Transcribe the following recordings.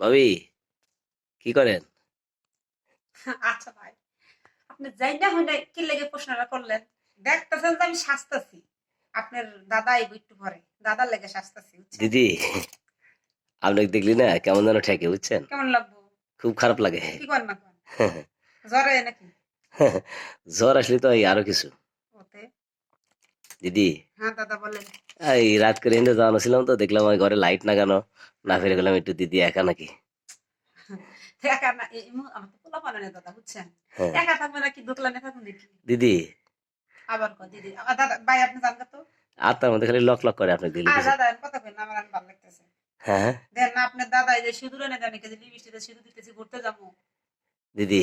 ভাবি কি করেন? আচ্ছা ভাই। আপনি যাই না কি লেগে প্রশ্নটা করলেন? দেখতেছেন যে আমি শাস্তাছি আপনার দাদা এই একটু পরে দাদার লেগে শাস্তাছি দিদি আপনাকে দেখলি না কেমন যেন ঠেকে বুঝছেন? কেমন লাগবো? খুব খারাপ লাগে। কি করেন না করেন? জ্বরে নাকি? জ্বর আসলে তো আরও কিছু। দিদি? হ্যাঁ দাদা বলেন। এই রাত করে হিন্দে যাওয়ানো ছিলাম তো দেখলাম ঘরে লাইট লাগানো না ফিরে গেলাম একটু দিদি একা নাকি? একা না আমার তো পোলা পালানে দাদা বুঝছেন? হ্যাঁ। একা থাকবে নাকি দোকলানে থাকুন দেখি দিদি? আবার কো দিদি? দাদা ভাই আপনি জানগা তো। আত্মার মধ্যে খালি লক লক করে আপনাকে দিলি দাদা কথা কই না আমার ভালো লাগতেছে। হ্যাঁ দেন না আপনার দাদা এই যে সিঁদুর এনে দেন যে লিপস্টিকে সিঁদুর দিতেছি ঘুরতে যাব। দিদি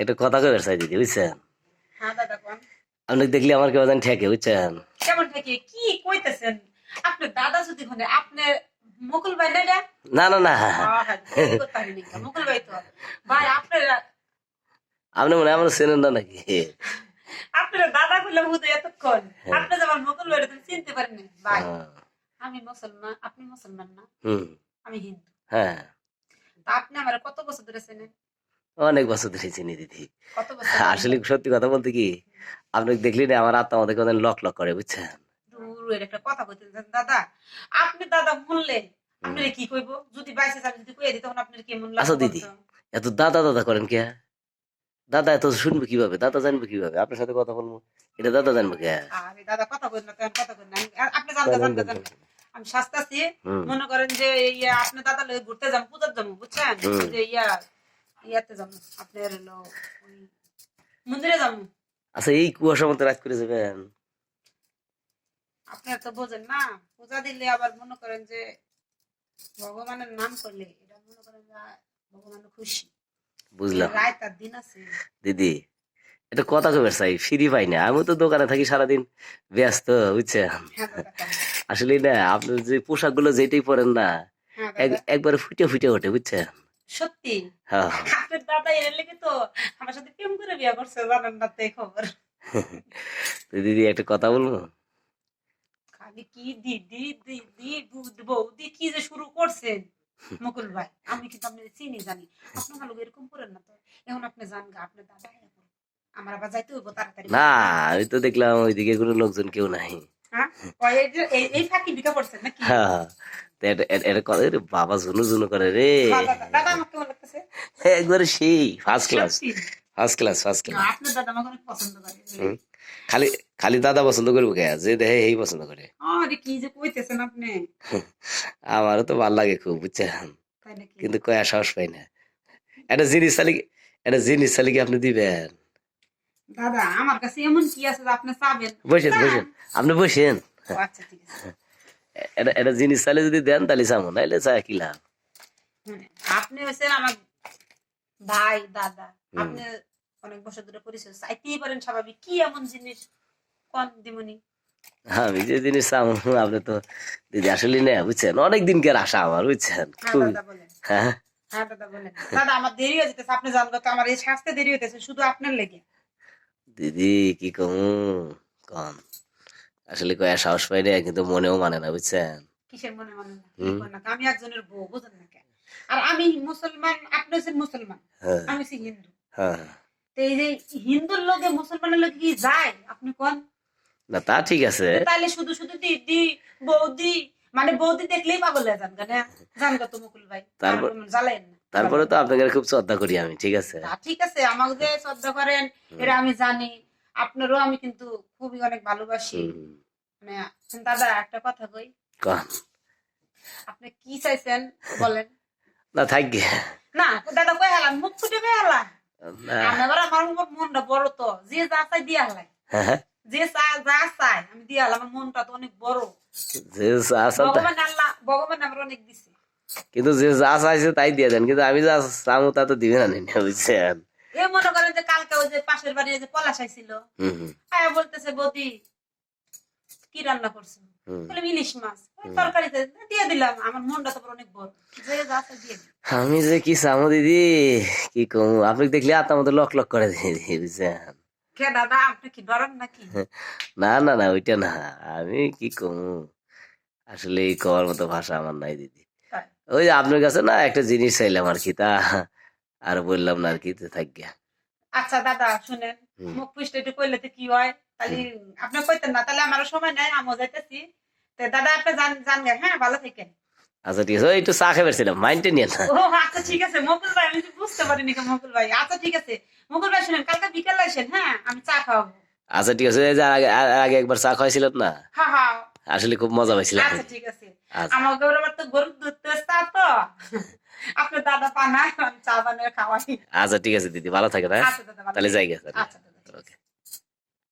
একটা কথা চাই দিদি বুঝছেন? হ্যাঁ দাদা কোন আপনাকে দেখলি আমার যেন ঠেকে বুঝছেন? কেমন থেকে কি কইতেছেন? আপনার দাদা যদি হনে আপনি মুকুল ভাই না? না না না। মুকুল ভাই তো। ভাই আপনার আপনি মনে আমার চেনেন না নাকি? আপনার দাদা হুদে এতক্ষণ। আপনি যেমন মুকুল ভাই তুমি চিনতে পারেন ভাই হ্যাঁ। আমি মুসলমান আপনি মুসলমান না। হুম। আমি হিন্দু। হ্যাঁ। আপনি আমার কত বছর ধরে চেনেন? অনেক বছর ধরে চিনি দিদি। আসলে সত্যি কথা বলতে কি আপনাকে দেখলি না আমার আত্মা আমাদের কেমন লক লক করে বুঝছেন? একটা কথা দাদা। আপনি দাদা বললে আপনি কি কইব? যদি বাইসে আমি যদি কইয়া দিই তখন আপনার কেমন লাগবে আচ্ছা দিদি। এত দাদা দাদা করেন কে? দাদা এত শুনবে কীভাবে? দাদা জানবে কীভাবে? আপনার সাথে কথা বলব। এটা দাদা জানবে কে? আরে দাদা কথা কই না কেন কথা কই না। আপনি জানতে জানতে জানতে আমি শাস্তাছি। মনে করেন যে ইয়া আপনি দাদা লগে ঘুরতে যাম পূজার যাব বুঝছেন? যে ইয়া ইয়াতে যাব আপনার হলো ওই মন্দিরে যাব আচ্ছা এই কুয়াশার মধ্যে রাত করে যাবেন? আপনার তো বোঝেন না পূজা দিলে আবার মনে করেন যে ভগবানের নাম করলে এটা মনে করেন যে ভগবান খুশি। বুঝলাম। দিন আছে। দিদি এটা কথা কবে চাই ফ্রি পাই না। আমি তো দোকানে থাকি সারাদিন ব্যস্ত বুঝছেন? হ্যাঁ। আসলে না আপনার যে পোশাকগুলো যেটাই পরেন না হ্যাঁ এক- একবারে ফুটে ফুটে ওঠে বুঝছেন? সত্যি? হ্যাঁ। আপনার দাদা এর লেগে তো আমার সাথে প্রেম করে বিয়ে করছে জানেন না তো খবর। দিদি একটা কথা বলব? খালি কি দিদি দিদি বুদ- কি যে শুরু করছেন? মুকুল ভাই আমি কিন্তু আপনি চিনি জানি। আপনার লোক এরকম করেন না তো। এখন আপনি জান গা আপনার দাদা। আমার আবার যাইতে হইব তাড়াতাড়ি। না আমি তো দেখলাম ওইদিকে কোনো লোকজন কেউ নাই। হ্যাঁ? এই যে- এই- এই ফাঁকি বিকা পড়ছেন নাকি? হ্যাঁ। এটা- এটা- এটা করে রে বাবা করে রে। হ্যাঁ, একবারে সেই first class first class first class. খালি খালি দাদা পছন্দ করব কে? যে দেখে এই পছন্দ করে। আমারও তো ভালো লাগে খুব বুঝছেন? কিন্তু কয়া সাহস পাই না। একটা জিনিস চালি একটা জিনিস চালি কি আপনি দিবেন? দাদা আমার কাছে এমন কি আছে আপনি চাবেন? বসেন বসেন। আপনি বসেন। আচ্ছা ঠিক আছে। এটা একটা জিনিস চাইলে যদি দেন তাহলে চামো নাইলে চা কি লাভ? আপনি হচ্ছেন আমার ভাই দাদা। আপনি অনেক বছর ধরে পরিচয় চাইতেই পারেন স্বাভাবিক। কি এমন জিনিস কোন দিমনি? আমি যে জিনিস চামো আপনি তো দিদি আসলে না বুঝছেন? অনেক দিনকার আশা আমার বুঝছেন? হ্যাঁ খুব দাদা হ্যাঁ? হ্যাঁ দাদা বলেন। দাদা আমার দেরি হয়ে যেতেছে আপনি তো আমার এই দেরি হইতেছে শুধু আপনার লেগে। দিদি কি কমু? কম আসলে কয়া সাহস পাই না কিন্তু মনেও মানে না বুঝছেন? কিসের মনে মনে না? আমি একজনের বউ বুঝেন না কেন? আর আমি মুসলমান আপনি হচ্ছেন মুসলমান হ্যাঁ। আমি হচ্ছি হিন্দু। হ্যাঁ তো এই যে হিন্দুর লোকে মুসলমানের লোকে কি যায়? আপনি কোন? না তা ঠিক আছে। তাহলে শুধু শুধু দিদি বৌদি মানে বৌদি দেখলেই পাগল হয়ে যান কেন? জান কত মুকুল ভাই তারপর- তারপর জ্বালেন না। তারপরে তো আপনাকে খুব শ্রদ্ধা করি আমি ঠিক আছে? ঠিক আছে আমাকে যে শ্রদ্ধা করেন এটা আমি জানি আপনারও আমি কিন্তু খুবই অনেক ভালোবাসি। দাদা একটা কথা কই। আপনি কি চাইছেন বলেন। না থাকি না দাদা কই হেলাম? মুখ ফুটে কই হেলাম? আমি আবার আমার মনটা বড় তো যে যা চাই দিয়ে হেলাই। যে চা- যা চাই আমি দিয়ে হেলাম মনটা তো অনেক বড়। যে যা চান ভগবান আল্লাহ ভগবান আমার অনেক দিছে। কিন্তু যে যা চাইছে তাই দিয়ে দেন কিন্তু আমি যা চামো তা তো দিবে না বুঝছেন? এ মনে করেন যে কালকে ওই যে পাশের বাড়ি যে পলাশ আইছিল। বলতেছে বৌদি কি রান্না করছ হুম। বলে ইলিশ মাছ। তরকারিতে দিয়ে দিলাম আমার মনটা তো অনেক বড়। যে দিয়ে আমি যে কি চামো দিদি কি কমু? আপনি দেখলে মধ্যে লক লক করে দিদি বুঝছেন? কে দাদা আপনি কি ডরান নাকি? না না না ওইটা না আমি কি কমু? আসলে এই কওয়ার মতো ভাষা আমার নাই দিদি। ওই আপনার কাছে না একটা জিনিস চাইলাম আর কি তা আর বললাম না আর কি থাকি আচ্ছা দাদা শুনেন। মুখ পুষ্ট একটু কইলে তো কি হয়? তাহলে আপনি কইতেন না তাহলে আমারও সময় নাই আমিও যাইতেছি। তো দাদা আপনি জান জান হ্যাঁ ভালো থাকেন। আচ্ছা ঠিক আছে একটু চা খেয়ে ছিলাম মাইন্ডে নিয়ে না। ও আচ্ছা ঠিক আছে মকুল ভাই আমি বুঝতে পারিনি কে মকুল ভাই। আচ্ছা ঠিক আছে মকুল ভাই শুনেন কালকে বিকেলে আসেন হ্যাঁ আমি চা খাওয়াবো। আচ্ছা ঠিক আছে এই যে আগে আগে একবার চা খাওয়াইছিলেন না? হ্যাঁ হ্যাঁ আসলে খুব মজা পাইছিলাম। আচ্ছা ঠিক আছে। আচ্ছা। আমার গৌরবার তো গরুর দুধ তেস্তা তো আপনার দাদা পানা আমি চা বানিয়ে খাওয়াই। আচ্ছা ঠিক আছে দিদি ভালো থাকে না আচ্ছা দাদা তাহলে যাই গেছে আচ্ছা